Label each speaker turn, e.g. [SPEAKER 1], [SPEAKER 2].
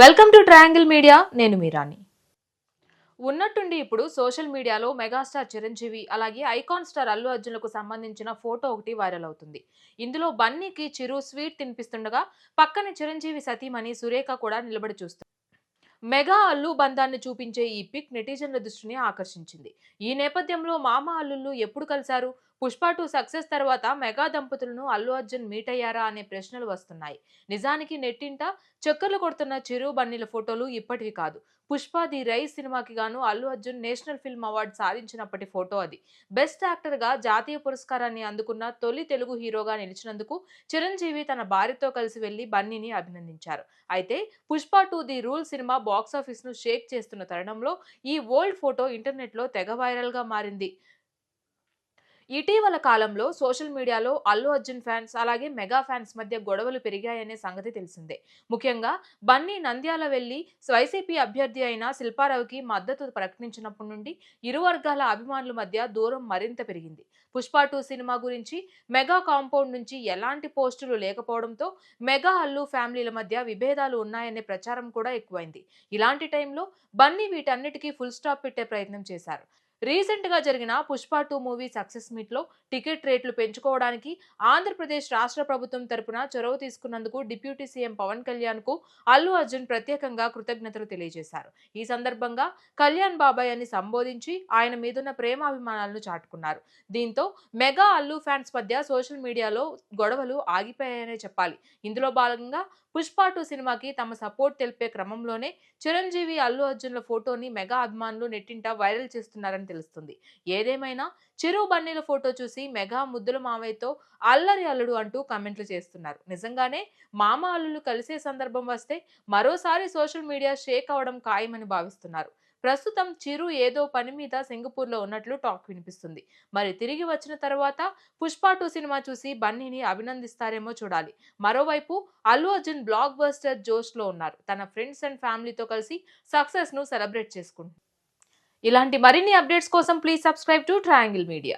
[SPEAKER 1] Welcome to triangle media నేను మీరాని ఉన్నట్టుండి ఇప్పుడు సోషల్ మీడియాలో మెగాస్టార్ చిరంజీవి అలాగే ఐకాన్ స్టార్ అల్లు అర్జున్లకు సంబంధించిన ఫోటో ఒకటి వైరల్ అవుతుంది. ఇందులో బన్నీకి చిరు స్వీట్ తినిపిస్తుండగా పక్కన చిరంజీవి సతీమణి సురేఖ కూడా నిలబడి చూస్తుంది మెగా అల్లు బంధాన్ని చూపించే ఈ పిక్ నెటిజన్ల దృష్టిని ఆకర్షించింది. ఈ నేపథ్యంలో మామ అల్లుళ్ళు ఎప్పుడు కలిశారు? పుష్ప టూ సక్సెస్ తర్వాత మెగా దంపతులను అల్లు అర్జున్ మీట్ అయ్యారా అనే ప్రశ్నలు వస్తున్నాయి. నిజానికి నెట్టింట చక్కర్లు కొడుతున్న చిరు బన్నీల ఫోటోలు ఇప్పటివి కాదు. పుష్ప ది రైస్ సినిమాకి గాను Allu Arjun national film award సాధించినప్పటి photo అది. బెస్ట్ యాక్టర్గా జాతీయ పురస్కారాన్ని అందుకున్న తొలి తెలుగు హీరోగా నిలిచినందుకు చిరంజీవి తన భార్యతో కలిసి వెళ్ళి బన్నీని అభినందించారు. అయితే Pushpa two the rule cinema బాక్సాఫీస్ను shake చేస్తున్న తరుణంలో ఈ ఓల్డ్ ఫోటో ఇంటర్నెట్లో తెగ వైరల్గా మారింది. ఇటీవల కాలంలో social media Allu Arjun fans అలాగే మెగా ఫ్యాన్స్ మధ్య గొడవలు పెరిగాయనే సంగతి తెలిసిందే. ముఖ్యంగా బన్నీ నంద్యాల వెళ్ళి వైసీపీ అభ్యర్థి అయిన శిల్పారావుకి మద్దతు ప్రకటించినప్పటి నుండి ఇరు వర్గాల అభిమానుల మధ్య దూరం మరింత పెరిగింది. పుష్ప టూ సినిమా గురించి మెగా కాంపౌండ్ నుంచి ఎలాంటి పోస్టులు లేకపోవడంతో మెగా అల్లు ఫ్యామిలీల మధ్య విభేదాలు ఉన్నాయనే ప్రచారం కూడా ఎక్కువైంది. ఇలాంటి టైంలో బన్నీ వీటన్నిటికీ ఫుల్ స్టాప్ పెట్టే ప్రయత్నం చేశారు. రీసెంట్గా జరిగిన పుష్ప టూ మూవీ సక్సెస్ మీట్లో టికెట్ రేట్లు పెంచుకోవడానికి ఆంధ్రప్రదేశ్ రాష్ట్ర ప్రభుత్వం తరపున చొరవ తీసుకున్నందుకు డిప్యూటీ సీఎం పవన్ కళ్యాణ్కు అల్లు అర్జున్ ప్రత్యేకంగా కృతజ్ఞతలు తెలియజేశారు. ఈ సందర్భంగా కళ్యాణ్ బాబాయ్ అని సంబోధించి ఆయన మీదున్న ప్రేమాభిమానాలను చాటుకున్నారు. దీంతో మెగా అల్లు ఫ్యాన్స్ మధ్య సోషల్ మీడియాలో గొడవలు ఆగిపోయాయనే చెప్పాలి. ఇందులో భాగంగా పుష్ప టూ సినిమాకి తమ సపోర్ట్ తెలిపే క్రమంలోనే చిరంజీవి అల్లు అర్జున్ల ఫోటోని మెగా అభిమానులు నెట్టింట వైరల్ చేస్తున్నారని తెలుస్తుంది. ఏదేమైనా చిరు బన్నీల ఫోటో చూసి మెగా ముద్దుల మావయ్యతో అల్లరి అల్లుడు అంటూ కమెంట్లు చేస్తున్నారు. నిజంగానే మామ అల్లులు కలిసే సందర్భం వస్తే మరోసారి సోషల్ మీడియా షేక్ అవడం ఖాయమని భావిస్తున్నారు. ప్రస్తుతం చిరు ఏదో పని మీద సింగపూర్లో ఉన్నట్లు టాక్ వినిపిస్తుంది. మరి తిరిగి వచ్చిన తర్వాత పుష్ప టూ సినిమా చూసి బన్నీని అభినందిస్తారేమో చూడాలి. మరోవైపు అల్లు అర్జున్ బ్లాక్ బస్టర్ జోష్లో ఉన్నారు. తన ఫ్రెండ్స్ అండ్ ఫ్యామిలీతో కలిసి సక్సెస్ను సెలబ్రేట్ చేసుకుంటున్నారు. ఇలాంటి మరిన్ని అప్డేట్స్ కోసం please subscribe to triangle media